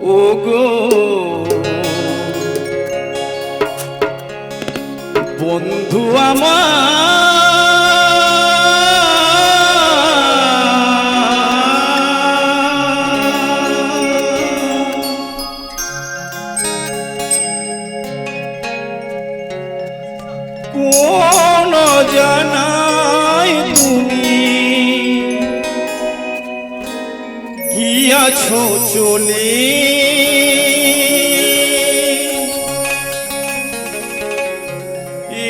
ও বন্ধু আমার কোন জানাই গিয়াছো চলে।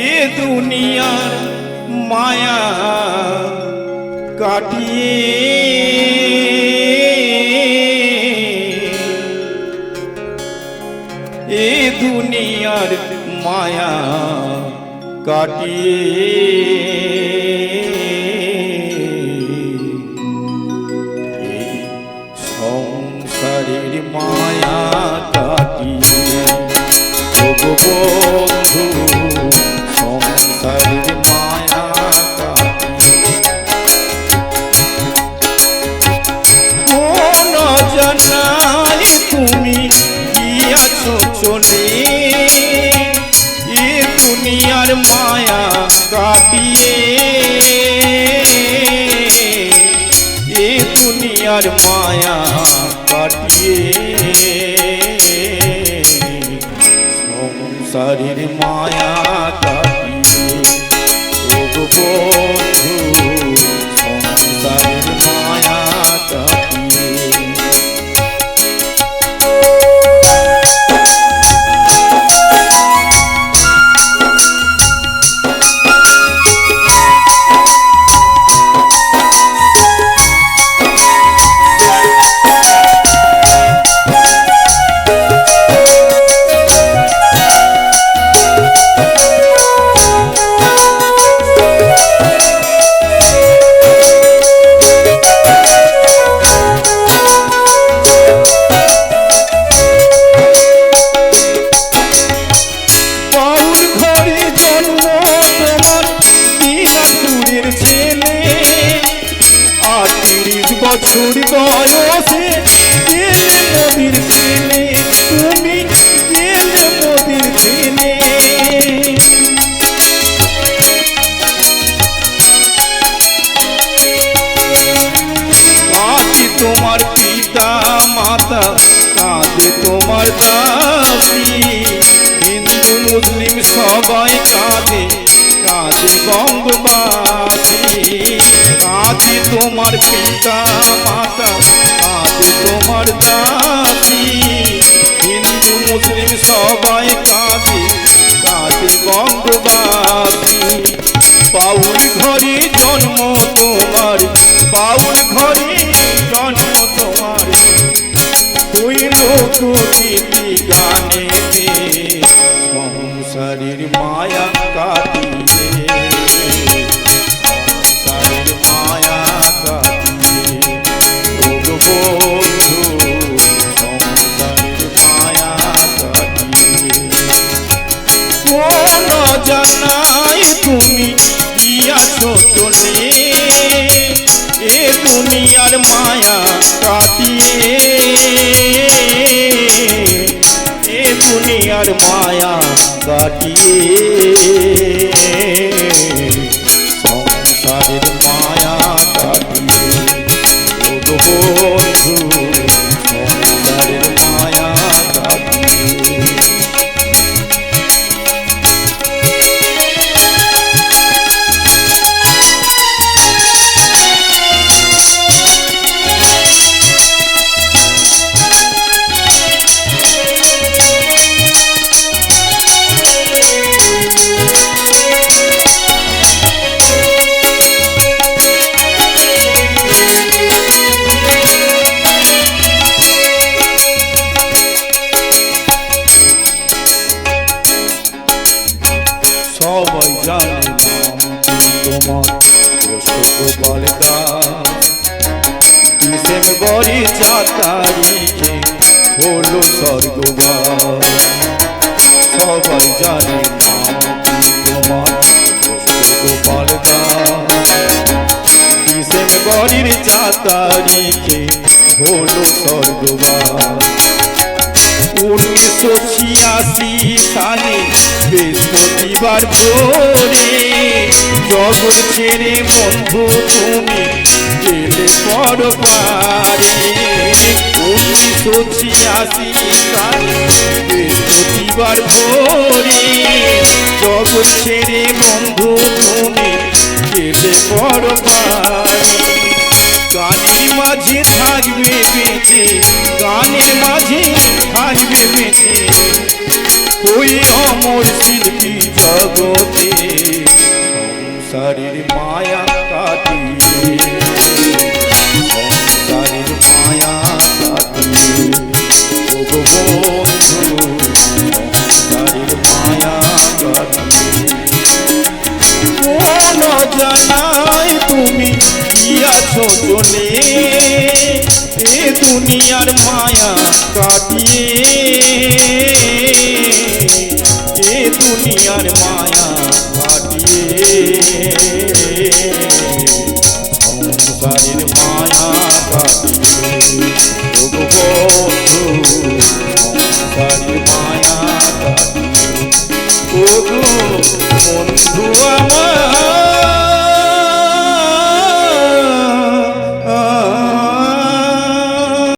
এ দুনিয়ার মায়া কাটিয়ে। এ দুনিয়ার মায়া কাটিয়ে। মায়া কাটিয়ে। বন্ধু, সংসারের মায়া কাটিয়ে। কোন জানাই তুমি গিয়াছো চলে। এ দুনিয়ার মায়া কাটিয়ে। দুনিয়ার মায়া কাটিয়ে সংসারের মায়া কাটিয়ে। বন্ধু ছেলে। আটত্রিশ বছর বয়সে এলে মোদির ছেলে। তুমি এলে মোদির ছেলে। তোমার পিতা মাতা, কাঁদে তোমার দাসী। হিন্দু, মুসলিম সবাই কাঁদে কাঁদে বঙ্গবাসী কাঁদে তোমার পিতা মাতা কাঁদে তোমার দাসী হিন্দু, মুসলিম সবাই কাঁদে কাঁদে বঙ্গবাসী। পাউল ঘরে জন্ম তোমার, পাউল ঘরে জন্ম তোমার। হইল দুর্নীতি গানে সংসারের মায়া কাটিয়ে কাটিয়ে গোপাল দাস ডিসেম্বরে চার তারিখে হলো স্বর্গবাস? সবাই জানে নাম তোমার গোপাল দাস ডিসেম্বরের চার তারিখে হলো স্বর্গবাস? উনিশশো ছিয়াশি সালে বৃহস্পতিবার ভোরে জগৎ ছেড়ে বন্ধু তুমি গেলে পরপারে উনিশশো ছিয়াশি বৃহস্পতিবার ভোরে জগৎ ছেড়ে বন্ধু তুমি গেলে পরপারে গানের মাঝে থাকবে বেঁচে, গানের মাঝে থাকবে বেঁচে। ওই অমর শিল্পী সংসারের মায়া কাটিয়ে সংসারের মায়া কাটিয়ে বন্ধু সংসারের মায়া কাটিয়ে জানাই তুমি গিয়াছো চলে এ দুনিয়ার মায়া কাটিয়ে। এ দুনিয়ার মায়া বন্ধু আমার।